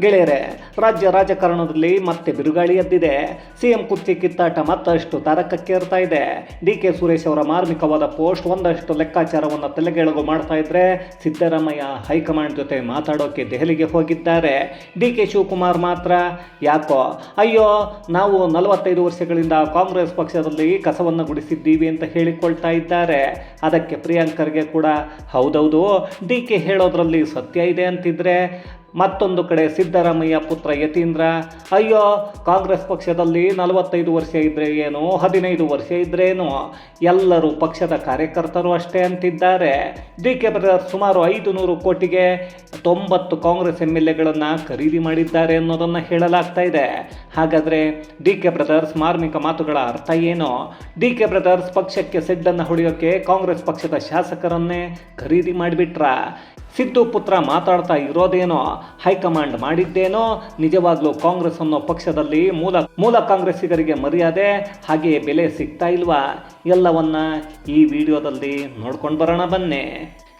ಗೆಳೆಯರೇ, ರಾಜ್ಯ ರಾಜಕಾರಣದಲ್ಲಿ ಮತ್ತೆ ಬಿರುಗಾಳಿ ಎದ್ದಿದೆ. ಸಿಎಂ ಕುರ್ಚಿ ಕಿತ್ತಾಟ ಮತ್ತಷ್ಟು ತಾರಕಕ್ಕೇರ್ತಾ ಇದೆ. ಡಿ ಕೆ ಸುರೇಶ್ ಅವರ ಮಾರ್ಮಿಕವಾದ ಪೋಸ್ಟ್ ಒಂದಷ್ಟು ಲೆಕ್ಕಾಚಾರವನ್ನು ತಲೆಗೆಳಗು ಮಾಡ್ತಾ ಇದ್ರೆ ಸಿದ್ದರಾಮಯ್ಯ ಹೈಕಮಾಂಡ್ ಜೊತೆ ಮಾತಾಡೋಕೆ ದೆಹಲಿಗೆ ಹೋಗಿದ್ದಾರೆ. ಡಿ ಕೆ ಶಿವಕುಮಾರ್ ಮಾತ್ರ. ಯಾಕೋ? ಅಯ್ಯೋ, ನಾವು ನಲವತ್ತೈದು ವರ್ಷಗಳಿಂದ ಕಾಂಗ್ರೆಸ್ ಪಕ್ಷದಲ್ಲಿ ಕಸವನ್ನು ಗುಡಿಸಿದ್ದೀವಿ ಅಂತ ಹೇಳಿಕೊಳ್ತಾ ಇದ್ದಾರೆ. ಅದಕ್ಕೆ ಪ್ರಿಯಾಂಕರ್ಗೆ ಕೂಡ ಹೌದೌದು. ಡಿ ಕೆ ಹೇಳೋದ್ರಲ್ಲಿ ಸತ್ಯ ಇದೆ ಅಂತಿದ್ರೆ ಮತ್ತೊಂದು ಕಡೆ ಸಿದ್ದರಾಮಯ್ಯ ಪುತ್ರ ಯತೀಂದ್ರ. ಅಯ್ಯೋ, ಕಾಂಗ್ರೆಸ್ ಪಕ್ಷದಲ್ಲಿ ನಲವತ್ತೈದು ವರ್ಷ ಇದ್ರೆ ಏನು? ಹದಿನೈದು ವರ್ಷ ಇದ್ರೇನು ಎಲ್ಲರೂ ಪಕ್ಷದ ಕಾರ್ಯಕರ್ತರು ಅಷ್ಟೇ ಅಂತಿದ್ದಾರೆ. ಡಿ ಕೆ ಬ್ರದರ್ ಸುಮಾರು ಐದು ನೂರು ಕೋಟಿಗೆ ತೊಂಬತ್ತು ಕಾಂಗ್ರೆಸ್ ಎಂ ಎಲ್ ಎಗಳನ್ನು ಖರೀದಿ ಮಾಡಿದ್ದಾರೆ ಅನ್ನೋದನ್ನು ಹೇಳಲಾಗ್ತಾ ಇದೆ. ಹಾಗಾದರೆ ಡಿ ಕೆ ಬ್ರದರ್ಸ್ ಮಾರ್ಮಿಕ ಮಾತುಗಳ ಅರ್ಥ ಏನು? ಡಿ ಕೆ ಬ್ರದರ್ಸ್ ಪಕ್ಷಕ್ಕೆ ಸೆಡ್ಡನ್ನು ಹೊಡೆಯೋಕ್ಕೆ ಕಾಂಗ್ರೆಸ್ ಪಕ್ಷದ ಶಾಸಕರನ್ನೇ ಖರೀದಿ ಮಾಡಿಬಿಟ್ರ? ಸಿದ್ದು ಪುತ್ರ ಮಾತಾಡ್ತಾ ಇರೋದೇನೋ ಹೈಕಮಾಂಡ್ ಮಾಡಿದ್ದೇನೋ ನಿಜವಾಗ್ಲೂ ಕಾಂಗ್ರೆಸ್ ಅನ್ನೋ ಪಕ್ಷದಲ್ಲಿ ಮೂಲ ಮೂಲ ಕಾಂಗ್ರೆಸ್ಸಿಗರಿಗೆ ಮರ್ಯಾದೆ, ಹಾಗೆಯೇ ಬೆಲೆ ಸಿಗ್ತಾ ಇಲ್ವಾ? ಎಲ್ಲವನ್ನ ಈ ವಿಡಿಯೋದಲ್ಲಿ ನೋಡ್ಕೊಂಡು ಬರೋಣ ಬನ್ನಿ.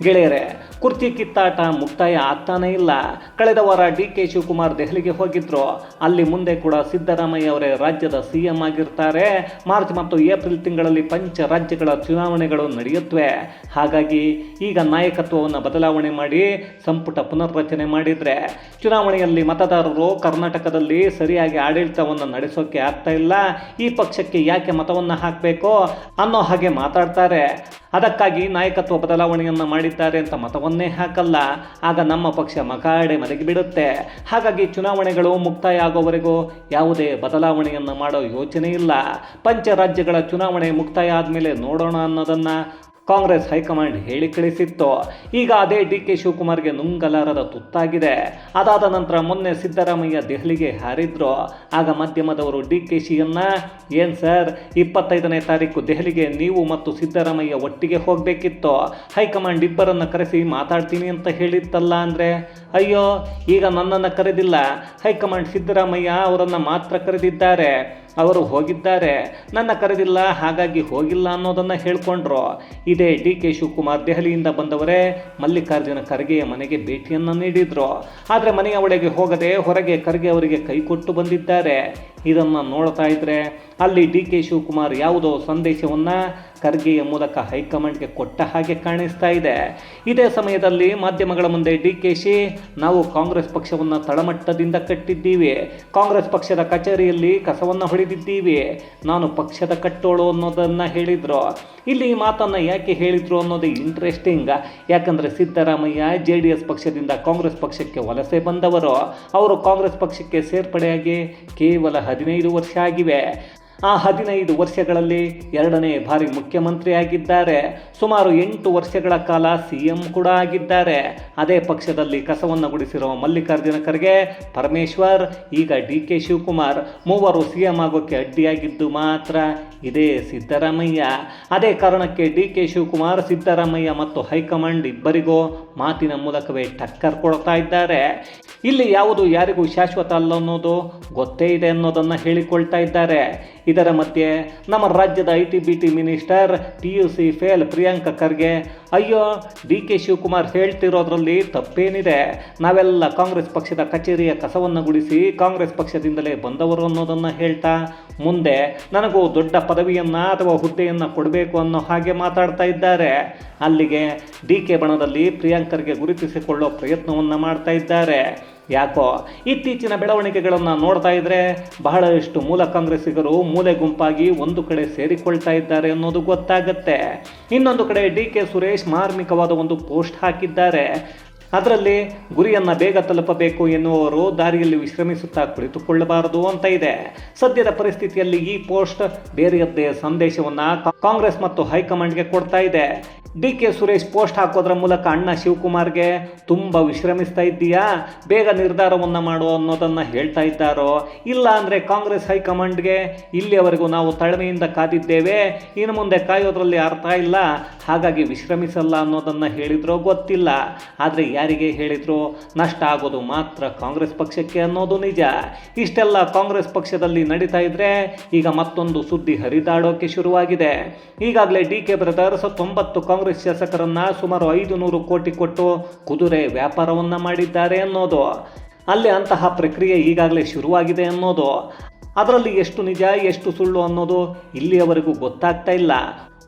ಗೆಳೆಯರೆ, ಕುರ್ತಿ ಕಿತ್ತಾಟ ಮುಕ್ತಾಯ ಆಗ್ತಾನೇ ಇಲ್ಲ. ಕಳೆದ ವಾರ ಡಿ ಕೆ ಶಿವಕುಮಾರ್ ದೆಹಲಿಗೆ ಹೋಗಿದ್ರು. ಅಲ್ಲಿ ಮುಂದೆ ಕೂಡ ಸಿದ್ದರಾಮಯ್ಯ ಅವರೇ ರಾಜ್ಯದ ಸಿ ಎಂ ಆಗಿರ್ತಾರೆ. ಮಾರ್ಚ್ ಮತ್ತು ಏಪ್ರಿಲ್ ತಿಂಗಳಲ್ಲಿ ಪಂಚ ರಾಜ್ಯಗಳ ಚುನಾವಣೆಗಳು ನಡೆಯುತ್ತವೆ. ಹಾಗಾಗಿ ಈಗ ನಾಯಕತ್ವವನ್ನು ಬದಲಾವಣೆ ಮಾಡಿ ಸಂಪುಟ ಪುನರ್ರಚನೆ ಮಾಡಿದರೆ ಚುನಾವಣೆಯಲ್ಲಿ ಮತದಾರರು ಕರ್ನಾಟಕದಲ್ಲಿ ಸರಿಯಾಗಿ ಆಡಳಿತವನ್ನು ನಡೆಸೋಕೆ ಆಗ್ತಾ ಇಲ್ಲ. ಈ ಪಕ್ಷಕ್ಕೆ ಯಾಕೆ ಮತವನ್ನು ಹಾಕಬೇಕು ಅನ್ನೋ ಹಾಗೆ ಮಾತಾಡ್ತಾರೆ. ಅದಕ್ಕಾಗಿ ನಾಯಕತ್ವ ಬದಲಾವಣೆಯನ್ನು ಮಾಡಿದ್ದಾರೆ ಅಂತ ಮತವನ್ನೇ ಹಾಕಲ್ಲ. ಆಗ ನಮ್ಮ ಪಕ್ಷ ಮಕಾಡೆ ಮಲಗಿಬಿಡುತ್ತೆ ಹಾಗಾಗಿ ಚುನಾವಣೆಗಳು ಮುಕ್ತಾಯ ಆಗೋವರೆಗೂ ಯಾವುದೇ ಬದಲಾವಣೆಯನ್ನು ಮಾಡೋ ಯೋಚನೆ ಇಲ್ಲ. ಪಂಚ ರಾಜ್ಯಗಳ ಚುನಾವಣೆ ಮುಕ್ತಾಯ ಆದಮೇಲೆ ನೋಡೋಣ ಅನ್ನೋದನ್ನು ಕಾಂಗ್ರೆಸ್ ಹೈಕಮಾಂಡ್ ಹೇಳಿ ಕಳಿಸಿತ್ತು. ಈಗ ಅದೇ ಡಿ ಕೆ ಶಿವಕುಮಾರ್ಗೆ ನುಂಗಲಾರದ ತುತ್ತಾಗಿದೆ. ಅದಾದ ನಂತರ ಮೊನ್ನೆ ಸಿದ್ದರಾಮಯ್ಯ ದೆಹಲಿಗೆ ಹಾರಿದ್ರು. ಆಗ ಮಾಧ್ಯಮದವರು ಡಿ ಕೆ ಶಿಯನ್ನು, ಏನು ಸರ್, ಇಪ್ಪತ್ತೈದನೇ ತಾರೀಕು ದೆಹಲಿಗೆ ನೀವು ಮತ್ತು ಸಿದ್ದರಾಮಯ್ಯ ಒಟ್ಟಿಗೆ ಹೋಗಬೇಕಿತ್ತು. ಹೈಕಮಾಂಡ್ ಇಬ್ಬರನ್ನು ಕರೆಸಿ ಮಾತಾಡ್ತೀನಿ ಅಂತ ಹೇಳಿತ್ತಲ್ಲ ಅಂದರೆ ಅಯ್ಯೋ, ಈಗ ನನ್ನನ್ನು ಕರೆದಿಲ್ಲ. ಹೈಕಮಾಂಡ್ ಸಿದ್ದರಾಮಯ್ಯ ಅವರನ್ನು ಮಾತ್ರ ಕರೆದಿದ್ದಾರೆ. ಅವರು ಹೋಗಿದ್ದಾರೆ. ನನ್ನ ಕರೆದಿಲ್ಲ, ಹಾಗಾಗಿ ಹೋಗಿಲ್ಲ ಅನ್ನೋದನ್ನು ಹೇಳ್ಕೊಂಡ್ರು. ಇದೇ ಡಿ ಕೆ ಶಿವಕುಮಾರ್ ದೆಹಲಿಯಿಂದ ಬಂದವರೇ ಮಲ್ಲಿಕಾರ್ಜುನ ಖರ್ಗೆಯ ಮನೆಗೆ ಭೇಟಿಯನ್ನು ನೀಡಿದರು. ಆದರೆ ಮನೆಯ ಒಳಗೆ ಹೋಗದೆ ಹೊರಗೆ ಖರ್ಗೆ ಅವರಿಗೆ ಕೈ ಕೊಟ್ಟು ಬಂದಿದ್ದಾರೆ. ಇದನ್ನು ನೋಡ್ತಾ ಇದ್ರೆ ಅಲ್ಲಿ ಡಿ ಕೆ ಶಿವಕುಮಾರ್ ಯಾವುದೋ ಸಂದೇಶವನ್ನು ಖರ್ಗೆಯ ಮೂಲಕ ಹೈಕಮಾಂಡ್ಗೆ ಕೊಟ್ಟ ಹಾಗೆ ಕಾಣಿಸ್ತಾ ಇದೆ. ಇದೇ ಸಮಯದಲ್ಲಿ ಮಾಧ್ಯಮಗಳ ಮುಂದೆ ಡಿ ಕೆ ಶಿ, ನಾವು ಕಾಂಗ್ರೆಸ್ ಪಕ್ಷವನ್ನು ತಳಮಟ್ಟದಿಂದ ಕಟ್ಟಿದ್ದೀವಿ. ಕಾಂಗ್ರೆಸ್ ಪಕ್ಷದ ಕಚೇರಿಯಲ್ಲಿ ಕಸವನ್ನು ಹೊಡೆದಿದ್ದೀವಿ. ನಾನು ಪಕ್ಷದ ಕಟ್ಟೋಳು ಅನ್ನೋದನ್ನು ಹೇಳಿದರು. ಇಲ್ಲಿ ಈ ಮಾತನ್ನು ಯಾಕೆ ಹೇಳಿದರು ಅನ್ನೋದು ಇಂಟ್ರೆಸ್ಟಿಂಗ್ ಯಾಕಂದರೆ ಸಿದ್ದರಾಮಯ್ಯ ಜೆ ಡಿ ಎಸ್ ಪಕ್ಷದಿಂದ ಕಾಂಗ್ರೆಸ್ ಪಕ್ಷಕ್ಕೆ ವಲಸೆ ಬಂದವರು. ಅವರು ಕಾಂಗ್ರೆಸ್ ಪಕ್ಷಕ್ಕೆ ಸೇರ್ಪಡೆಯಾಗಿ ಕೇವಲ ಹದಿನೈದು ವರ್ಷ ಆಗಿವೆ. ಆ ಹದಿನೈದು ವರ್ಷಗಳಲ್ಲಿ ಎರಡನೇ ಬಾರಿ ಮುಖ್ಯಮಂತ್ರಿಯಾಗಿದ್ದಾರೆ. ಸುಮಾರು ಎಂಟು ವರ್ಷಗಳ ಕಾಲ ಸಿ ಎಂ ಕೂಡ ಆಗಿದ್ದಾರೆ. ಅದೇ ಪಕ್ಷದಲ್ಲಿ ಕಸವನ್ನು ಗುಡಿಸಿರುವ ಮಲ್ಲಿಕಾರ್ಜುನ ಖರ್ಗೆ, ಪರಮೇಶ್ವರ್, ಈಗ ಡಿ ಕೆ ಶಿವಕುಮಾರ್ ಮೂವರು ಸಿ ಎಂ ಆಗೋಕ್ಕೆ ಅಡ್ಡಿಯಾಗಿದ್ದು ಮಾತ್ರ ಇದೇ ಸಿದ್ದರಾಮಯ್ಯ. ಅದೇ ಕಾರಣಕ್ಕೆ ಡಿ ಕೆ ಶಿವಕುಮಾರ್, ಸಿದ್ದರಾಮಯ್ಯ ಮತ್ತು ಹೈಕಮಾಂಡ್ ಇಬ್ಬರಿಗೂ ಮಾತಿನ ಮೂಲಕವೇ ಟಕ್ಕರ್ ಕೊಡ್ತಾ ಇದ್ದಾರೆ. ಇಲ್ಲಿ ಯಾವುದು ಯಾರಿಗೂ ಶಾಶ್ವತ ಅಲ್ಲ ಅನ್ನೋದು ಗೊತ್ತೇ ಇದೆ ಅನ್ನೋದನ್ನು ಹೇಳಿಕೊಳ್ತಾ ಇದ್ದಾರೆ. ಇದರ ಮಧ್ಯೆ ನಮ್ಮ ರಾಜ್ಯದ I T B T minister P U C fail Priyanka Kharge. ಅಯ್ಯೋ, ಡಿ ಕೆ ಶಿವಕುಮಾರ್ ಹೇಳ್ತಿರೋದ್ರಲ್ಲಿ ತಪ್ಪೇನಿದೆ. ನಾವೆಲ್ಲ ಕಾಂಗ್ರೆಸ್ ಪಕ್ಷದ ಕಚೇರಿಯ ಕಸವನ್ನು ಗುಡಿಸಿ ಕಾಂಗ್ರೆಸ್ ಪಕ್ಷದಿಂದಲೇ ಬಂದವರು ಅನ್ನೋದನ್ನು ಹೇಳ್ತಾ ಮುಂದೆ ನನಗೂ ದೊಡ್ಡ ಪದವಿಯನ್ನು ಅಥವಾ ಹುದ್ದೆಯನ್ನು ಕೊಡಬೇಕು ಅನ್ನೋ ಹಾಗೆ ಮಾತಾಡ್ತಾ ಇದ್ದಾರೆ. ಅಲ್ಲಿಗೆ ಡಿ ಕೆ ಬಣದಲ್ಲಿ ಪ್ರಿಯಾಂಕರ್ಗೆ ಗುರುತಿಸಿಕೊಳ್ಳೋ ಪ್ರಯತ್ನವನ್ನು ಮಾಡ್ತಾ ಇದ್ದಾರೆ. ಯಾಕೋ ಇತ್ತೀಚಿನ ಬೆಳವಣಿಗೆಗಳನ್ನು ನೋಡ್ತಾ ಇದ್ರೆ ಬಹಳಷ್ಟು ಮೂಲ ಕಾಂಗ್ರೆಸ್ಸಿಗರು ಮೂಲೆ ಗುಂಪಾಗಿ ಒಂದು ಕಡೆ ಸೇರಿಕೊಳ್ತಾ ಇದ್ದಾರೆ ಅನ್ನೋದು ಗೊತ್ತಾಗತ್ತೆ. ಇನ್ನೊಂದು ಕಡೆ ಡಿ ಕೆ ಸುರೇಶ್ ಮಾರ್ಮಿಕವಾದ ಒಂದು ಪೋಸ್ಟ್ ಹಾಕಿದ್ದಾರೆ. ಅದರಲ್ಲಿ ಗುರಿಯನ್ನು ಬೇಗ ತಲುಪಬೇಕು ಎನ್ನುವವರು ದಾರಿಯಲ್ಲಿ ವಿಶ್ರಮಿಸುತ್ತಾ ಕುಳಿತುಕೊಳ್ಳಬಾರದು ಅಂತ ಇದೆ. ಸದ್ಯದ ಪರಿಸ್ಥಿತಿಯಲ್ಲಿ ಈ ಪೋಸ್ಟ್ ಬೇರೆಯದ್ದೇ ಸಂದೇಶವನ್ನು ಕಾಂಗ್ರೆಸ್ ಮತ್ತು ಹೈಕಮಾಂಡ್ಗೆ ಕೊಡ್ತಾ ಇದೆ. ಡಿ ಕೆ ಸುರೇಶ್ ಪೋಸ್ಟ್ ಹಾಕೋದ್ರ ಮೂಲಕ ಅಣ್ಣ ಶಿವಕುಮಾರ್ಗೆ ತುಂಬ ವಿಶ್ರಮಿಸ್ತಾ ಇದ್ದೀಯಾ? ಬೇಗ ನಿರ್ಧಾರವನ್ನು ಮಾಡು ಅನ್ನೋದನ್ನು ಹೇಳ್ತಾ ಇದ್ದಾರೋ? ಇಲ್ಲ ಅಂದರೆ ಕಾಂಗ್ರೆಸ್ ಹೈಕಮಾಂಡ್ಗೆ ಇಲ್ಲಿಯವರೆಗೂ ನಾವು ತಾಳ್ಮೆಯಿಂದ ಕಾದಿದ್ದೇವೆ, ಇನ್ನು ಮುಂದೆ ಕಾಯೋದ್ರಲ್ಲಿ ಅರ್ಥ ಇಲ್ಲ, ಹಾಗಾಗಿ ವಿಶ್ರಮಿಸಲ್ಲ ಅನ್ನೋದನ್ನು ಹೇಳಿದ್ರೋ ಗೊತ್ತಿಲ್ಲ. ಆದರೆ ಯಾರಿಗೆ ಹೇಳಿದ್ರು? ನಷ್ಟ ಆಗೋದು ಮಾತ್ರ ಕಾಂಗ್ರೆಸ್ ಪಕ್ಷಕ್ಕೆ ಅನ್ನೋದು ನಿಜ. ಇಷ್ಟೆಲ್ಲ ಕಾಂಗ್ರೆಸ್ ಪಕ್ಷದಲ್ಲಿ ನಡೀತಾ ಇದ್ರೆ ಈಗ ಮತ್ತೊಂದು ಸುದ್ದಿ ಹರಿದಾಡೋಕೆ ಶುರುವಾಗಿದೆ. ಈಗಾಗಲೇ ಡಿ ಕೆ ಬ್ರದರ್ಸ್ ತೊಂಬತ್ತು ಕಾಂಗ್ರೆಸ್ ಕಾಂಗ್ರೆಸ್ ಶಾಸಕರನ್ನ ಸುಮಾರು ಐದು ನೂರು ಕೋಟಿ ಕೊಟ್ಟು ಕುದುರೆ ವ್ಯಾಪಾರವನ್ನ ಮಾಡಿದ್ದಾರೆ ಅನ್ನೋದು. ಅಲ್ಲಿ ಅಂತಹ ಪ್ರಕ್ರಿಯೆ ಈಗಾಗಲೇ ಶುರುವಾಗಿದೆ ಅನ್ನೋದು. ಅದರಲ್ಲಿ ಎಷ್ಟು ನಿಜ, ಎಷ್ಟು ಸುಳ್ಳು ಅನ್ನೋದು ಇಲ್ಲಿಯವರೆಗೂ ಗೊತ್ತಾಗ್ತಾ ಇಲ್ಲ.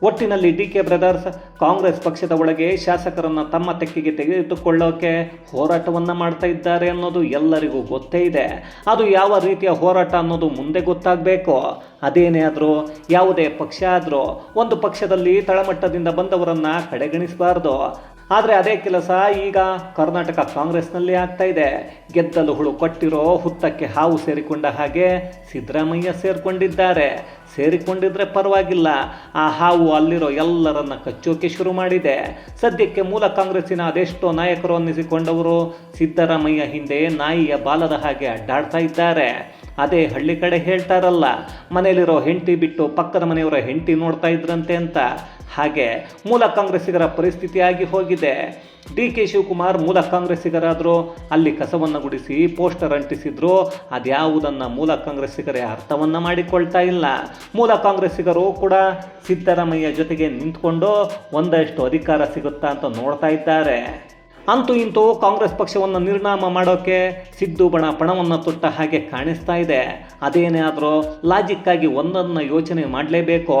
ಒಟ್ಟಿನಲ್ಲಿ ಡಿ ಕೆ ಬ್ರದರ್ಸ್ ಕಾಂಗ್ರೆಸ್ ಪಕ್ಷದ ಒಳಗೆ ಶಾಸಕರನ್ನು ತಮ್ಮ ತೆಕ್ಕಿಗೆ ತೆಗೆದುಕೊಳ್ಳೋಕೆ ಹೋರಾಟವನ್ನು ಮಾಡ್ತಾ ಇದ್ದಾರೆ ಅನ್ನೋದು ಎಲ್ಲರಿಗೂ ಗೊತ್ತೇ ಇದೆ. ಅದು ಯಾವ ರೀತಿಯ ಹೋರಾಟ ಅನ್ನೋದು ಮುಂದೆ ಗೊತ್ತಾಗಬೇಕು. ಅದೇನೇ ಆದರೂ, ಯಾವುದೇ ಪಕ್ಷ ಆದರೂ, ಒಂದು ಪಕ್ಷದಲ್ಲಿ ತಳಮಟ್ಟದಿಂದ ಬಂದವರನ್ನು ಕಡೆಗಣಿಸಬಾರ್ದು. ಆದರೆ ಅದೇ ಕೆಲಸ ಈಗ ಕರ್ನಾಟಕ ಕಾಂಗ್ರೆಸ್ನಲ್ಲಿ ಆಗ್ತಾ ಇದೆ. ಗೆದ್ದಲು ಹುಳು ಕೊಟ್ಟಿರೋ ಹುತ್ತಕ್ಕೆ ಹಾವು ಸೇರಿಕೊಂಡ ಹಾಗೆ ಸಿದ್ದರಾಮಯ್ಯ ಸೇರಿಕೊಂಡಿದ್ದಾರೆ. ಸೇರಿಕೊಂಡಿದ್ರೆ ಪರವಾಗಿಲ್ಲ. ಆ ಹಾವು ಅಲ್ಲಿರೋ ಎಲ್ಲರನ್ನ ಕಚ್ಚೋಕೆ ಶುರು ಮಾಡಿದೆ. ಸದ್ಯಕ್ಕೆ ಮೂಲ ಕಾಂಗ್ರೆಸ್ಸಿನ ಅದೆಷ್ಟೋ ನಾಯಕರು ಅನ್ನಿಸಿಕೊಂಡವರು ಸಿದ್ದರಾಮಯ್ಯ ಹಿಂದೆ ನಾಯಿಯ ಬಾಲದ ಹಾಗೆ ಅಡ್ಡಾಡ್ತಾ ಇದ್ದಾರೆ. ಅದೇ ಹಳ್ಳಿ ಕಡೆ ಹೇಳ್ತಾರಲ್ಲ, ಮನೆಯಲ್ಲಿರೋ ಹೆಂಡತಿ ಬಿಟ್ಟು ಪಕ್ಕದ ಮನೆಯವರ ಹೆಂಡತಿ ನೋಡ್ತಾ ಇದ್ರಂತೆ ಅಂತ. ಹಾಗೆ ಮೂಲ ಕಾಂಗ್ರೆಸ್ಸಿಗರ ಪರಿಸ್ಥಿತಿ ಆಗಿ ಹೋಗಿದೆ. ಡಿ ಕೆ ಶಿವಕುಮಾರ್ ಮೂಲ ಕಾಂಗ್ರೆಸ್ಸಿಗರಾದರೂ ಅಲ್ಲಿ ಕಸವನ್ನು ಗುಡಿಸಿ ಪೋಸ್ಟರ್ ಅಂಟಿಸಿದ್ರು ಅದ್ಯಾವುದನ್ನು ಮೂಲ ಕಾಂಗ್ರೆಸ್ಸಿಗರೇ ಅರ್ಥವನ್ನು ಮಾಡಿಕೊಳ್ತಾ ಇಲ್ಲ. ಮೂಲ ಕಾಂಗ್ರೆಸ್ಸಿಗರು ಕೂಡ ಸಿದ್ದರಾಮಯ್ಯ ಜೊತೆಗೆ ನಿಂತ್ಕೊಂಡು ಒಂದಷ್ಟು ಅಧಿಕಾರ ಸಿಗುತ್ತಾ ಅಂತ ನೋಡ್ತಾ ಇದ್ದಾರೆ. ಅಂತೂ ಇಂತೂ ಕಾಂಗ್ರೆಸ್ ಪಕ್ಷವನ್ನು ನಿರ್ನಾಮ ಮಾಡೋಕೆ ಸಿದ್ದು ಬಣ ಪಣವನ್ನು ತೊಟ್ಟ ಹಾಗೆ ಕಾಣಿಸ್ತಾ ಇದೆ. ಅದೇನೇ ಆದರೂ ಲಾಜಿಕ್ಕಾಗಿ ಒಂದನ್ನು ಯೋಚನೆ ಮಾಡಲೇಬೇಕು.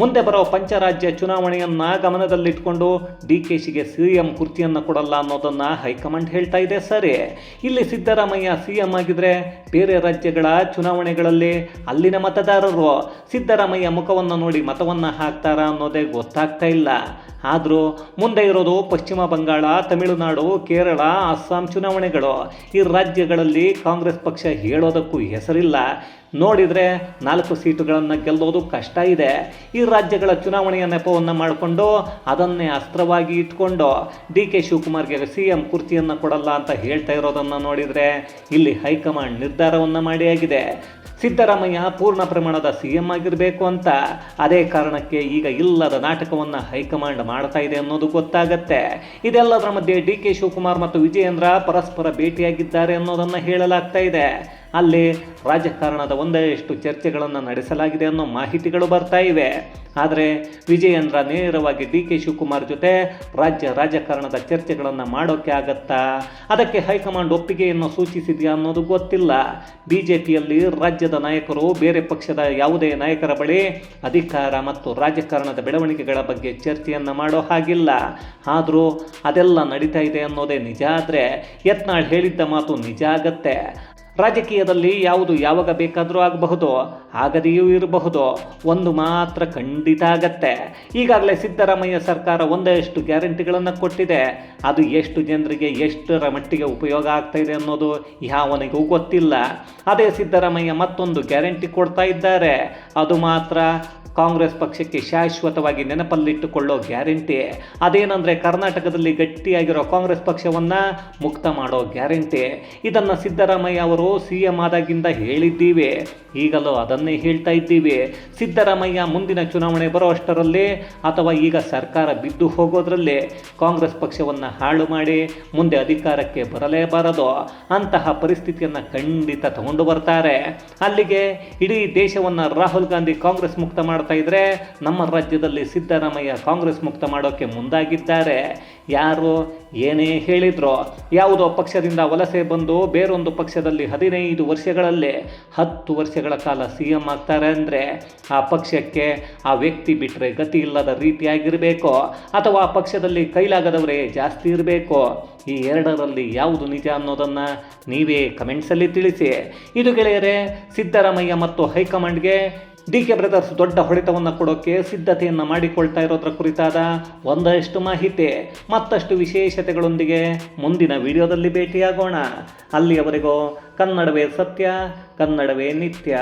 ಮುಂದೆ ಬರೋ ಪಂಚರಾಜ್ಯ ಚುನಾವಣೆಯನ್ನ ಗಮನದಲ್ಲಿಟ್ಕೊಂಡು ಡಿ ಕೆ ಶಿಗೆ ಸಿ ಎಂ ಕುರ್ತಿಯನ್ನು ಕೊಡಲ್ಲ ಅನ್ನೋದನ್ನು ಹೈಕಮಾಂಡ್ ಹೇಳ್ತಾ ಇದೆ ಸರಿ. ಇಲ್ಲಿ ಸಿದ್ದರಾಮಯ್ಯ ಸಿ ಎಂ ಆಗಿದ್ರೆ ಬೇರೆ ರಾಜ್ಯಗಳ ಚುನಾವಣೆಗಳಲ್ಲಿ ಅಲ್ಲಿನ ಮತದಾರರು ಸಿದ್ದರಾಮಯ್ಯ ಮುಖವನ್ನು ನೋಡಿ ಮತವನ್ನು ಹಾಕ್ತಾರಾ ಅನ್ನೋದೇ ಗೊತ್ತಾಗ್ತಾ ಇಲ್ಲ. ಆದರೂ ಮುಂದೆ ಇರೋದು ಪಶ್ಚಿಮ ಬಂಗಾಳ, ತಮಿಳುನಾಡು, ಕೇರಳ, ಅಸ್ಸಾಂ ಚುನಾವಣೆಗಳು. ಈ ರಾಜ್ಯಗಳಲ್ಲಿ ಕಾಂಗ್ರೆಸ್ ಪಕ್ಷ ಹೇಳೋದಕ್ಕೂ ಹೆಸರಿಲ್ಲ. ನೋಡಿದರೆ ನಾಲ್ಕು ಸೀಟುಗಳನ್ನು ಗೆಲ್ಲೋದು ಕಷ್ಟ ಇದೆ. ಈ ರಾಜ್ಯಗಳ ಚುನಾವಣೆಯ ನೆಪವನ್ನು ಮಾಡಿಕೊಂಡು ಅದನ್ನೇ ಅಸ್ತ್ರವಾಗಿ ಇಟ್ಕೊಂಡು ಡಿ ಕೆ ಶಿವಕುಮಾರ್ಗೆ ಸಿ ಎಂ ಕುರ್ಚಿಯನ್ನು ಕೊಡಲ್ಲ ಅಂತ ಹೇಳ್ತಾ ಇರೋದನ್ನು ನೋಡಿದರೆ ಇಲ್ಲಿ ಹೈಕಮಾಂಡ್ ನಿರ್ಧಾರವನ್ನು ಮಾಡಿ ಆಗಿದೆ. ಸಿದ್ದರಾಮಯ್ಯ ಪೂರ್ಣ ಪ್ರಮಾಣದ ಸಿ ಎಂ ಆಗಿರಬೇಕು ಅಂತ. ಅದೇ ಕಾರಣಕ್ಕೆ ಈಗ ಇಲ್ಲದ ನಾಟಕವನ್ನು ಹೈಕಮಾಂಡ್ ಮಾಡ್ತಾ ಇದೆ ಅನ್ನೋದು ಗೊತ್ತಾಗತ್ತೆ. ಇದೆಲ್ಲದರ ಮಧ್ಯೆ ಡಿ ಕೆ ಶಿವಕುಮಾರ್ ಮತ್ತು ವಿಜಯೇಂದ್ರ ಪರಸ್ಪರ ಭೇಟಿಯಾಗಿದ್ದಾರೆ ಅನ್ನೋದನ್ನು ಹೇಳಲಾಗ್ತಾ ಇದೆ. ಅಲ್ಲಿ ರಾಜಕಾರಣದ ಒಂದಷ್ಟು ಚರ್ಚೆಗಳನ್ನು ನಡೆಸಲಾಗಿದೆ ಅನ್ನೋ ಮಾಹಿತಿಗಳು ಬರ್ತಾ ಇವೆ. ಆದರೆ ವಿಜಯೇಂದ್ರ ನೇರವಾಗಿ ಡಿ ಕೆ ಶಿವಕುಮಾರ್ ಜೊತೆ ರಾಜ್ಯ ರಾಜಕಾರಣದ ಚರ್ಚೆಗಳನ್ನು ಮಾಡೋಕ್ಕೆ ಆಗತ್ತಾ? ಅದಕ್ಕೆ ಹೈಕಮಾಂಡ್ ಒಪ್ಪಿಗೆಯನ್ನು ಸೂಚಿಸಿದೆಯಾ ಅನ್ನೋದು ಗೊತ್ತಿಲ್ಲ. ಬಿ ಜೆ ಪಿಯಲ್ಲಿ ರಾಜ್ಯದ ನಾಯಕರು, ಬೇರೆ ಪಕ್ಷದ ಯಾವುದೇ ನಾಯಕರ ಬಳಿ ಅಧಿಕಾರ ಮತ್ತು ರಾಜಕಾರಣದ ಬೆಳವಣಿಗೆಗಳ ಬಗ್ಗೆ ಚರ್ಚೆಯನ್ನು ಮಾಡೋ ಹಾಗಿಲ್ಲ. ಆದರೂ ಅದೆಲ್ಲ ನಡೀತಾ ಇದೆ ಅನ್ನೋದೇ ನಿಜ ಆದರೆ ಯತ್ನಾಳ್ ಹೇಳಿದ್ದ ಮಾತು ನಿಜ ಆಗತ್ತೆ. ರಾಜಕೀಯದಲ್ಲಿ ಯಾವುದು ಯಾವಾಗ ಬೇಕಾದರೂ ಆಗಬಹುದು, ಆಗದೆಯೂ ಇರಬಹುದು. ಒಂದು ಮಾತ್ರ ಖಂಡಿತ ಆಗತ್ತೆ. ಈಗಾಗಲೇ ಸಿದ್ದರಾಮಯ್ಯ ಸರ್ಕಾರ ಒಂದಷ್ಟು ಗ್ಯಾರಂಟಿಗಳನ್ನು ಕೊಟ್ಟಿದೆ. ಅದು ಎಷ್ಟು ಜನರಿಗೆ ಎಷ್ಟರ ಮಟ್ಟಿಗೆ ಉಪಯೋಗ ಆಗ್ತಾ ಅನ್ನೋದು ಯಾವನಿಗೂ ಗೊತ್ತಿಲ್ಲ. ಅದೇ ಸಿದ್ದರಾಮಯ್ಯ ಮತ್ತೊಂದು ಗ್ಯಾರಂಟಿ ಕೊಡ್ತಾ ಇದ್ದಾರೆ. ಅದು ಮಾತ್ರ ಕಾಂಗ್ರೆಸ್ ಪಕ್ಷಕ್ಕೆ ಶಾಶ್ವತವಾಗಿ ನೆನಪಲ್ಲಿಟ್ಟುಕೊಳ್ಳೋ ಗ್ಯಾರಂಟಿ. ಅದೇನಂದರೆ ಕರ್ನಾಟಕದಲ್ಲಿ ಗಟ್ಟಿಯಾಗಿರೋ ಕಾಂಗ್ರೆಸ್ ಪಕ್ಷವನ್ನು ಮುಕ್ತ ಮಾಡೋ ಗ್ಯಾರಂಟಿ. ಇದನ್ನು ಸಿದ್ದರಾಮಯ್ಯ ಅವರು ಸಿ ಎಂ ಆದಾಗಿಂದ ಹೇಳಿದ್ದೀವಿ. ಈಗಲೂ ಅದನ್ನೇ ಹೇಳ್ತಾ ಇದ್ದೀವಿ. ಸಿದ್ದರಾಮಯ್ಯ ಮುಂದಿನ ಚುನಾವಣೆ ಬರೋ ಅಷ್ಟರಲ್ಲಿ ಅಥವಾ ಈಗ ಸರ್ಕಾರ ಬಿದ್ದು ಹೋಗೋದ್ರಲ್ಲಿ ಕಾಂಗ್ರೆಸ್ ಪಕ್ಷವನ್ನು ಹಾಳು ಮಾಡಿ ಮುಂದೆ ಅಧಿಕಾರಕ್ಕೆ ಬರಲೇಬಾರದು. ಅಂತಹ ಪರಿಸ್ಥಿತಿಯನ್ನು ಖಂಡಿತ ತಗೊಂಡು ಬರ್ತಾರೆ. ಅಲ್ಲಿಗೆ ಇಡೀ ದೇಶವನ್ನು ರಾಹುಲ್ ಗಾಂಧಿ ಕಾಂಗ್ರೆಸ್ ಮುಕ್ತ ಮಾಡ್ತಾ ಇದ್ರೆ ನಮ್ಮ ರಾಜ್ಯದಲ್ಲಿ ಸಿದ್ದರಾಮಯ್ಯ ಕಾಂಗ್ರೆಸ್ ಮುಕ್ತ ಮಾಡೋಕ್ಕೆ ಮುಂದಾಗಿದ್ದಾರೆ. ಯಾರು ಏನೇ ಹೇಳಿದ್ರೋ ಯಾವುದೋ ಪಕ್ಷದಿಂದ ವಲಸೆ ಬಂದು ಬೇರೊಂದು ಪಕ್ಷದಲ್ಲಿ ಹದಿನೈದು ವರ್ಷಗಳಲ್ಲೇ ಹತ್ತು ವರ್ಷಗಳ ಕಾಲ ಸಿ ಎಂ ಆಗ್ತಾರೆ ಅಂದರೆ ಆ ಪಕ್ಷಕ್ಕೆ ಆ ವ್ಯಕ್ತಿ ಬಿಟ್ಟರೆ ಗತಿ ಇಲ್ಲದ ರೀತಿಯಾಗಿರಬೇಕು. ಅಥವಾ ಆ ಪಕ್ಷದಲ್ಲಿ ಕೈಲಾಗದವರೇ ಜಾಸ್ತಿ ಇರಬೇಕು. ಈ ಎರಡರಲ್ಲಿ ಯಾವುದು ನಿಜ ಅನ್ನೋದನ್ನು ನೀವೇ ಕಮೆಂಟ್ಸಲ್ಲಿ ತಿಳಿಸಿ. ಇದು ಗೆಳೆಯರೆ, ಸಿದ್ದರಾಮಯ್ಯ ಮತ್ತು ಹೈಕಮಾಂಡ್ಗೆ ಡಿ ಕೆ ಬ್ರದರ್ಸ್ ದೊಡ್ಡ ಹೊಡೆತವನ್ನು ಕೊಡೋಕ್ಕೆ ಸಿದ್ಧತೆಯನ್ನು ಮಾಡಿಕೊಳ್ತಾ ಇರೋದ್ರ ಕುರಿತಾದ ಒಂದಷ್ಟು ಮಾಹಿತಿ, ಮತ್ತಷ್ಟು ವಿಶೇಷತೆಗಳೊಂದಿಗೆ ಮುಂದಿನ ವಿಡಿಯೋದಲ್ಲಿ ಭೇಟಿಯಾಗೋಣ. ಅಲ್ಲಿಯವರೆಗೂ ಕನ್ನಡವೇ ಸತ್ಯ, ಕನ್ನಡವೇ ನಿತ್ಯ.